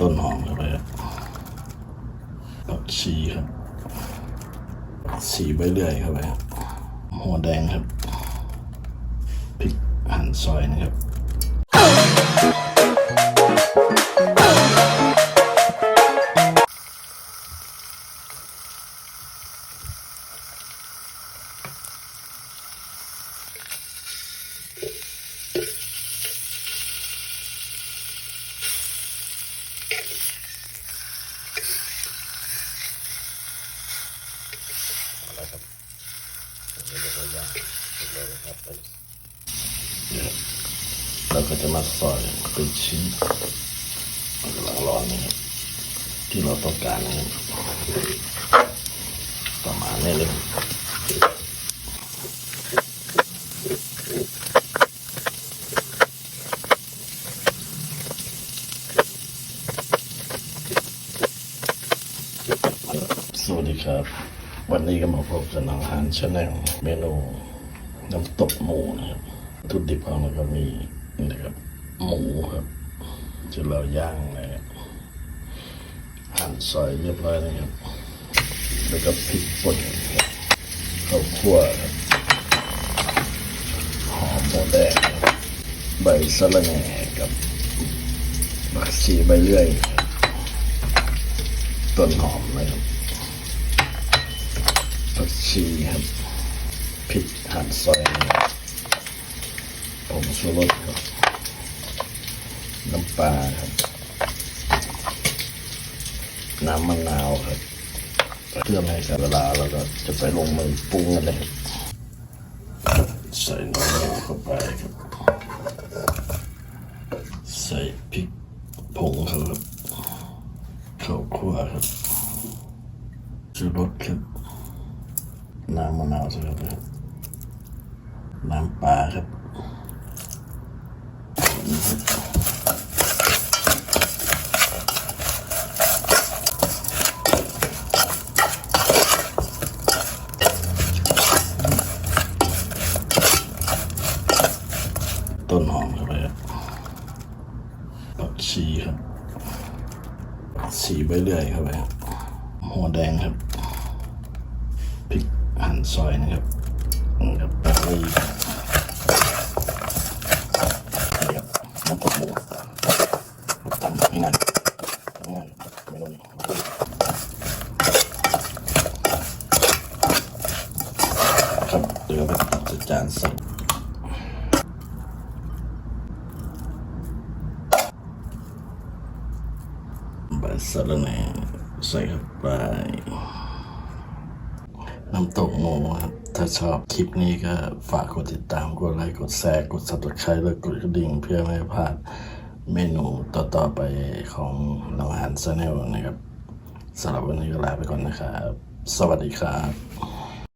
ต้นหอมเข้าไปครับผักชีครับสีใบเลื่อยเข้าไปครับหัวแดงครับพริกหั่นซอยนะครับ เลยครับเราก็จะมาซอยเป็นชิ้นมันกำลังร้อนนะครับที่เราต้องการนะครับประมาณนี้เลยสวัสดีครับ วันนี้ก็มาพบกับน้องหานชาแนลเมนู น้ำตกหมูนะครับทุกดิบของเราก็มีนี่นะครับ หมูครับที่เราย่างนะครับหั่นซอยเรียบร้อยนะครับ แล้วก็พริกป่นครับข้าวคั่วครับหอมหมูแดงใบสะระแหน่กับผักชีใบเลื่อยต้นหอมนะครับผักชีครับ พริกหั่นซอยผมชูรสครับ น้ำปลาครับ น้ำมะนาวครับเพื่อไม่ให้เสียเวลาเราก็จะไปลงมือปรุงกันเลยครับใส่น้ำมันเข้าไปครับ ใส่พริกผงครับข้าวคั่วครับชูรสครับน้ำมะนาวใส่เข้าไปครับ น้ำปลาครับต้นหอมเข้าไปครับผักชีครับผักชีใบเลื่อยเข้าไปครับหัวแดงครับพริกหั่นซอยนะครับ ครับแบบนี้นี่ครับน้ำตกหมูทำง่ายง่ายเมนูนี้ครับเดี๋ยวไปจัดจานใส่ใบสะระแหน่ใส่เข้าไปน้ำตกหมูครับ ถ้าชอบคลิปนี้ก็ฝากกดติดตาม กดไลค์ กดแชร์ กด subscribe และกดกระดิ่งเพื่อไม่พลาดเมนูต่อ ๆ ไปของน้องอาหารชาแนลนะครับสำหรับวันนี้ก็ลาไปก่อนนะครับ สวัสดีครับ